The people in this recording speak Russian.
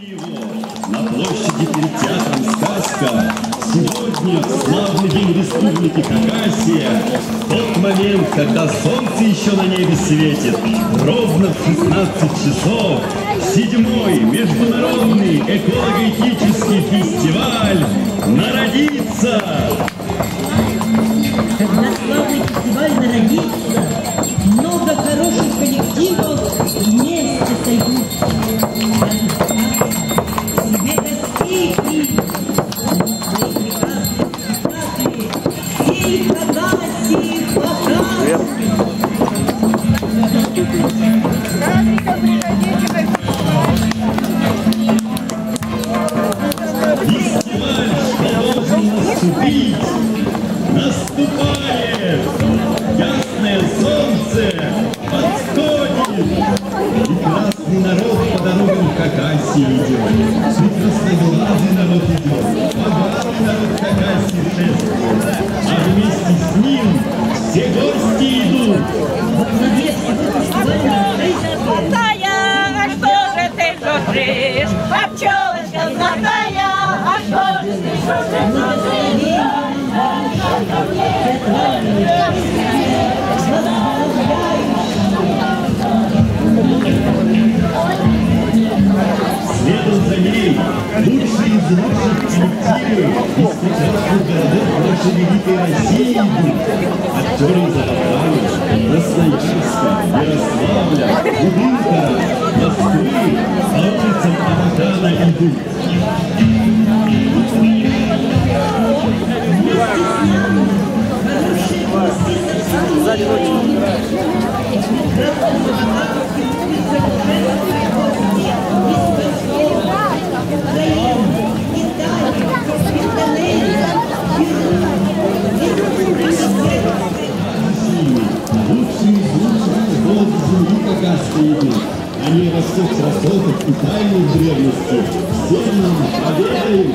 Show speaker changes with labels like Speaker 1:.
Speaker 1: На площади перед театром «Сказка» Сегодня славный день Республики Хакасия. Тот момент, когда солнце еще на небе светит. Ровно в 16 часов. Седьмой международный эколого-этический фестиваль народится! Должен наступить, наступает! Ясное солнце подходит! И красный народ по дорогам Хакасии идет. Красноглазый народ идет. Богатый народ Хакасии шествует. Гости идут.
Speaker 2: Золотая, а что же ты жужжишь? А пчелочка золотая, а что же ты жужжишь?
Speaker 1: Следом за ней лучшие из лучших коллективов из прекрасных городов нашей великой России идут. Актеры из Абакана, Красноярска, Ярославля, Кубинка, Москвы по улицам Абакана идут. Они растут в красотах и тайных древности. Всем нам поверим!